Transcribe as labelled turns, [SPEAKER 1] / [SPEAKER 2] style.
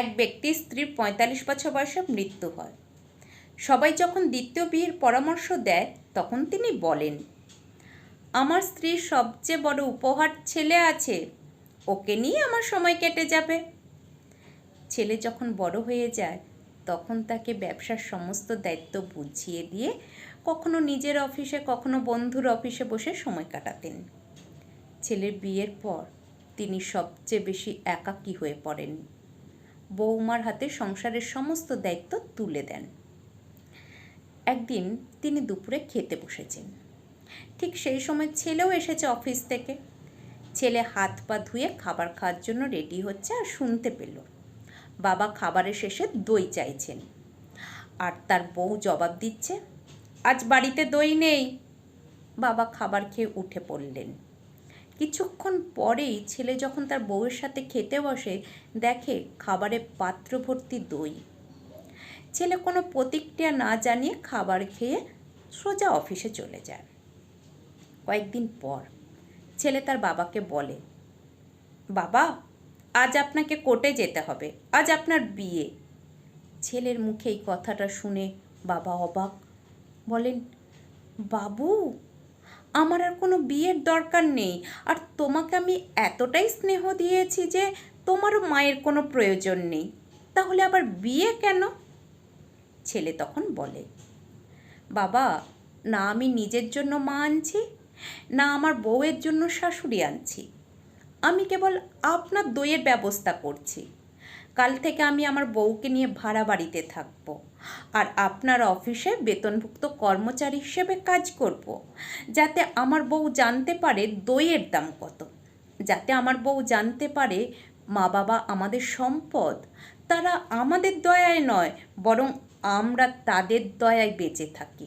[SPEAKER 1] এক ব্যক্তির স্ত্রীর পঁয়তাল্লিশ বছর বয়সে মৃত্যু হয়। সবাই যখন দ্বিতীয় বিয়ের পরামর্শ দেয়, তখন তিনি বলেন, আমার স্ত্রীর সবচেয়ে বড় উপহার ছেলে আছে, ওকে নিয়ে আমার সময় কেটে যাবে। ছেলে যখন বড় হয়ে যায়, তখন তাকে ব্যবসার সমস্ত দায়িত্ব বুঝিয়ে দিয়ে কখনো নিজের অফিসে, কখনো বন্ধুর অফিসে বসে সময় কাটাতেন। ছেলের বিয়ের পর তিনি সবচেয়ে বেশি একাকী হয়ে পড়েন। বৌমার হাতে সংসারের সমস্ত দায়িত্ব তুলে দেন। একদিন তিনি দুপুরে খেতে বসেছেন। ঠিক সেই সময় ছেলেও এসেছে অফিস থেকে। ছেলে হাত পা ধুয়ে খাবার খাওয়ার জন্য রেডি হচ্ছে আর শুনতে পেল। বাবা খাবারের শেষে দই চাইছেন। আর তার বউ জবাব দিচ্ছে, আজ বাড়িতে দই নেই। বাবা খাবার খেয়ে উঠে পড়লেন। কিছুক্ষণ পরেই ছেলে যখন তার বউয়ের সাথে খেতে বসে, দেখে খাবারে পাত্র ভর্তি দই। ছেলে কোনো প্রতিক্রিয়া না জানিয়ে খাবার খেয়ে সোজা অফিসে চলে যায়। কয়েকদিন পর ছেলে তার বাবাকে বলে, বাবা, আজ আপনাকে কোর্টে যেতে হবে, আজ আপনার বিয়ে। ছেলের মুখে এই কথাটা শুনে বাবা অবাক। বলেন, বাবু আমার আর কোনো বিয়ের দরকার নেই। আর তোমাকে আমি এতটাই স্নেহ দিয়েছি যে তোমারও মায়ের কোনো প্রয়োজন নেই। তাহলে আবার বিয়ে কেন? ছেলে তখন বলে, বাবা, না আমি নিজের জন্য মা আনছি, না আমার বউয়ের জন্য শাশুড়ি আনছি। আমি কেবল আপনার দইয়ের ব্যবস্থা করছি। কাল থেকে আমি আমার বউকে নিয়ে ভাড়া বাড়িতে থাকব। আর আপনার অফিসে বেতনভুক্ত কর্মচারী হিসেবে কাজ করব। যাতে আমার বউ জানতে পারে দইয়ের দাম কত। যাতে আমার বউ জানতে পারে মা বাবা আমাদের সম্পদ। তারা আমাদের দয়ায় নয়, বরং আমরা তাদের দয়ায় বেঁচে থাকি।